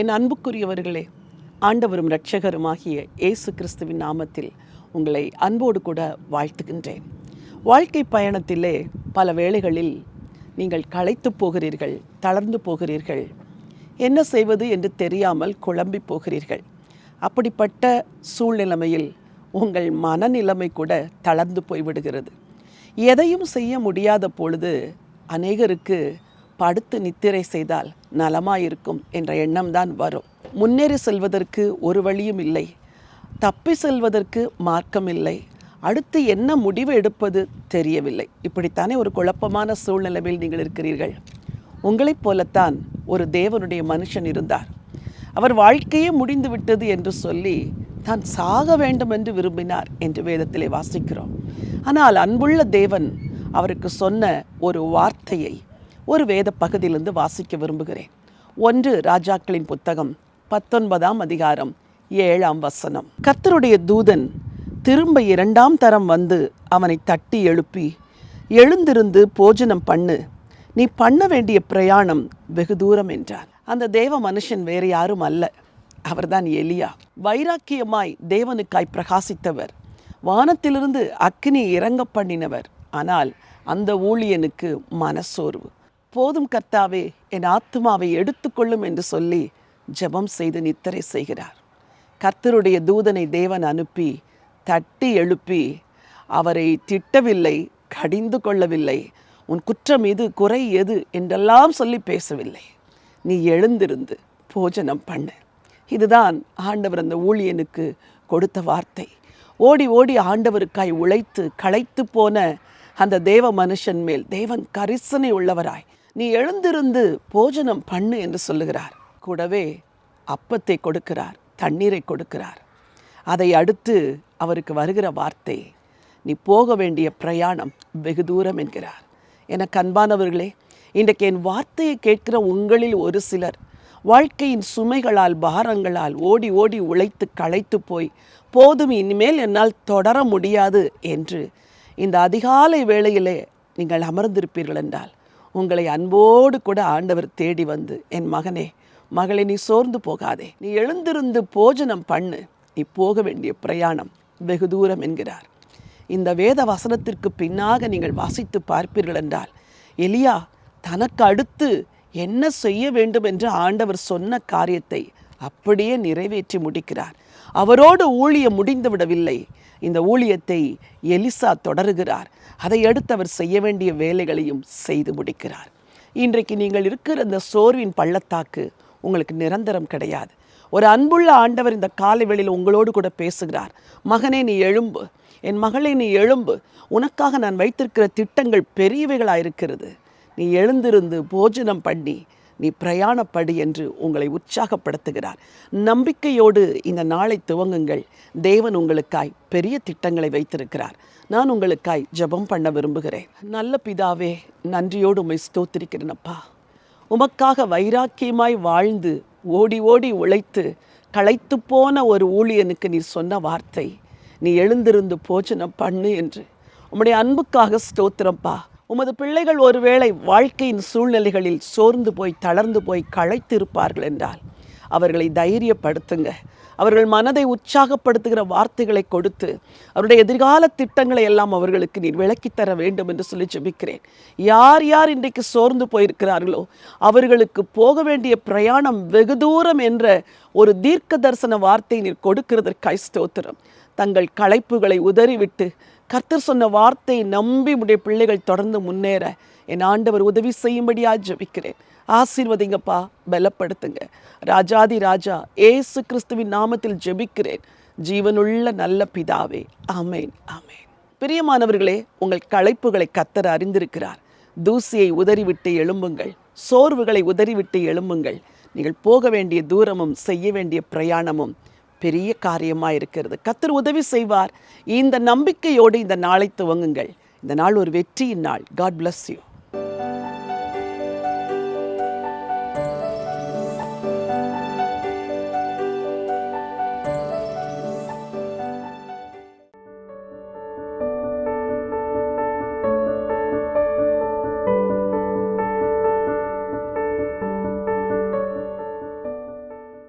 என் அன்புக்குரியவர்களே ஆண்டவரும் இரட்சகருமாகிய இயேசு கிறிஸ்துவின் நாமத்தில் உங்களை அன்போடு கூட வாழ்த்துகின்றேன். வாழ்க்கை பயணத்திலே பல வேளைகளில் நீங்கள் களைத்து போகிறீர்கள் தளர்ந்து போகிறீர்கள். என்ன செய்வது என்று தெரியாமல் குழம்பி போகிறீர்கள். அப்படிப்பட்ட சூழ்நிலைமையில் உங்கள் மனநிலைமை கூட தளர்ந்து போய்விடுகிறது. எதையும் செய்ய முடியாத பொழுது அநேகருக்கு படுத்து நித்திரை செய்தால் நலமாயிருக்கும் என்ற எண்ணம்தான் வரும். முன்னேறி செல்வதற்கு ஒரு வழியும் இல்லை. தப்பி செல்வதற்கு மார்க்கம் இல்லை. அடுத்து என்ன முடிவு எடுப்பது தெரியவில்லை. இப்படித்தானே ஒரு குழப்பமான சூழ்நிலையில் நீங்கள் இருக்கிறீர்கள். உங்களைப் போலத்தான் ஒரு தேவனுடைய மனுஷன் இருந்தார். அவர் வாழ்க்கையே முடிந்து விட்டது என்று சொல்லி தான் சாக வேண்டும் என்று விரும்பினார் என்று வேதத்திலே வாசிக்கிறோம். ஆனால் அன்புள்ள தேவன் அவருக்கு சொன்ன ஒரு வார்த்தையை ஒரு வேத பகுதியிலிருந்து வாசிக்க விரும்புகிறேன். ஒன்று ராஜாக்களின் புத்தகம் பத்தொன்பதாம் அதிகாரம் ஏழாம் வசனம். கர்த்தருடைய தூதன் திரும்ப இரண்டாம் தரம் வந்து அவனை தட்டி எழுப்பி எழுந்திருந்து போஜனம் பண்ணு நீ பண்ண வேண்டிய பிரயாணம் வெகு தூரம் என்றார். அந்த தேவ மனுஷன் வேறு யாரும் அல்ல. அவர்தான் எலியா. வைராக்கியமாய் தேவனுக்காய் பிரகாசித்தவர். வானத்திலிருந்து அக்னி இறங்க பண்ணினவர். ஆனால் அந்த ஊழியனுக்கு மனசோர்வு. போதும் கர்த்தாவே என் ஆத்துமாவை எடுத்துக்கொள்ளும் என்று சொல்லி ஜெபம் செய்து நித்திரை செய்கிறார். கர்த்தருடைய தூதனை தேவன் அனுப்பி தட்டி எழுப்பி அவரை திட்டவில்லை கடிந்து கொள்ளவில்லை உன் குற்றம் இது குறை எது என்றெல்லாம் சொல்லி பேசவில்லை. நீ எழுந்திருந்து போஜனம் பண்ணு. இதுதான் ஆண்டவர் அந்த ஊழியனுக்கு கொடுத்த வார்த்தை. ஓடி ஓடி ஆண்டவருக்காய் உழைத்து களைத்து போன அந்த தேவ மனுஷன் மேல் தேவன் கரிசனை உள்ளவராய் நீ எழுந்திருந்து போஜனம் பண்ணு என்று சொல்லுகிறார். கூடவே அப்பத்தை கொடுக்கிறார் தண்ணீரை கொடுக்கிறார். அதை அடுத்து அவருக்கு வருகிற வார்த்தை நீ போக வேண்டிய பிரயாணம் வெகு தூரம் என்கிறார். எனக்கு அன்பானவர்களே இன்றைக்கு என் வார்த்தையை கேட்கிற உங்களில் ஒரு சிலர் வாழ்க்கையின் சுமைகளால் பாரங்களால் ஓடி ஓடி உழைத்து களைத்து போய் போதும் இனிமேல் என்னால் தொடர முடியாது என்று இந்த அதிகாலை வேளையிலே நீங்கள் அமர்ந்திருப்பீர்கள் என்றால் உங்களை அன்போடு கூட ஆண்டவர் தேடி வந்து என் மகனே மகளை நீ சோர்ந்து போகாதே. நீ எழுந்திருந்து போஜனம் பண்ணு. நீ போக வேண்டிய பிரயாணம் வெகு தூரம் என்கிறார். இந்த வேத வசனத்திற்கு பின்னாக நீங்கள் வாசித்து பார்ப்பீர்கள் என்றால் எலியா தனக்கு அடுத்து என்ன செய்ய வேண்டும் என்று ஆண்டவர் சொன்ன காரியத்தை அப்படியே நிறைவேற்றி முடிக்கிறார். அவரோடு ஊழியம் முடிந்து விடவில்லை. இந்த ஊழியத்தை எலிசா தொடருகிறார். அதை அடுத்து அவர் செய்ய வேண்டிய வேலைகளையும் செய்து முடிக்கிறார். இன்றைக்கு நீங்கள் இருக்கிற இந்த சோர்வின் பள்ளத்தாக்கு உங்களுக்கு நிரந்தரம் கிடையாது. ஒரு அன்புள்ள ஆண்டவர் இந்த காலை வேளையில் உங்களோடு கூட பேசுகிறார். மகனே நீ எழும்பு. என் மகளே நீ எழும்பு. உனக்காக நான் வைத்திருக்கிற திட்டங்கள் பெரியவைகளாக இருக்கிறது நீ எழுந்திருந்து போஜனம் பண்ணி நீ பிரயாணப்படு என்று உங்களை உற்சாகப்படுத்துகிறார். நம்பிக்கையோடு இந்த நாளை துவங்குங்கள். தேவன் உங்களுக்காய் பெரிய திட்டங்களை வைத்திருக்கிறார். நான் உங்களுக்காய் ஜெபம் பண்ண விரும்புகிறேன். நல்ல பிதாவே நன்றியோடு உம்மை ஸ்தோத்திரிக்கிறேனப்பா உமக்காக வைராக்கியமாய் வாழ்ந்து ஓடி ஓடி உழைத்து களைத்து போன ஒரு ஊழியனுக்கு நீ சொன்ன வார்த்தை. நீ எழுந்திருந்து போஜனம் பண்ணு என்று. உம்முடைய அன்புக்காக ஸ்தோத்திரம்ப்பா உமது பிள்ளைகள் ஒருவேளை வாழ்க்கையின் சூழ்நிலைகளில் சோர்ந்து போய் தளர்ந்து போய் களைத்திருப்பார்கள் என்றால் அவர்களை தைரியப்படுத்துங்க. அவர்கள் மனதை உற்சாகப்படுத்துகிற வார்த்தைகளை கொடுத்து அவருடைய எதிர்கால திட்டங்களை எல்லாம் அவர்களுக்கு நீர் விளக்கித்தர வேண்டும் என்று சொல்லி ஜெபிக்கிறேன். யார் யார் இன்றைக்கு சோர்ந்து போயிருக்கிறார்களோ அவர்களுக்கு போக வேண்டிய பிரயாணம் வெகு தூரம் என்ற ஒரு தீர்க்க தரிசன வார்த்தை நீர் கொடுக்கிறதற்காய் ஸ்தோத்திரம். தங்கள் களைப்புகளை உதறிவிட்டு கர்த்தர் சொன்ன வார்த்தையை நம்பி உடைய பிள்ளைகள் தொடர்ந்து முன்னேற என் ஆண்டவர் உதவி செய்யும்படியா ஜெபிக்கிறேன். ஆசீர்வதிங்கப்பா பலப்படுத்துங்க. ராஜாதி ராஜா ஏசு கிறிஸ்துவின் நாமத்தில் ஜெபிக்கிறேன். ஜீவனுள்ள நல்ல பிதாவே ஆமேன் ஆமேன். பிரியமானவர்களே உங்கள் களைப்புகளை கத்தர் அறிந்திருக்கிறார். தூசியை உதறிவிட்டு எழும்புங்கள். சோர்வுகளை உதறிவிட்டு எழும்புங்கள். நீங்கள் போக வேண்டிய தூரமும் செய்ய வேண்டிய பிரயாணமும் பெரிய காரியமாக இருக்கிறது. கத்தர் உதவி செய்வார். இந்த நம்பிக்கையோடு இந்த நாளை துவங்குங்கள். இந்த நாள் ஒரு வெற்றியின் நாள். God bless you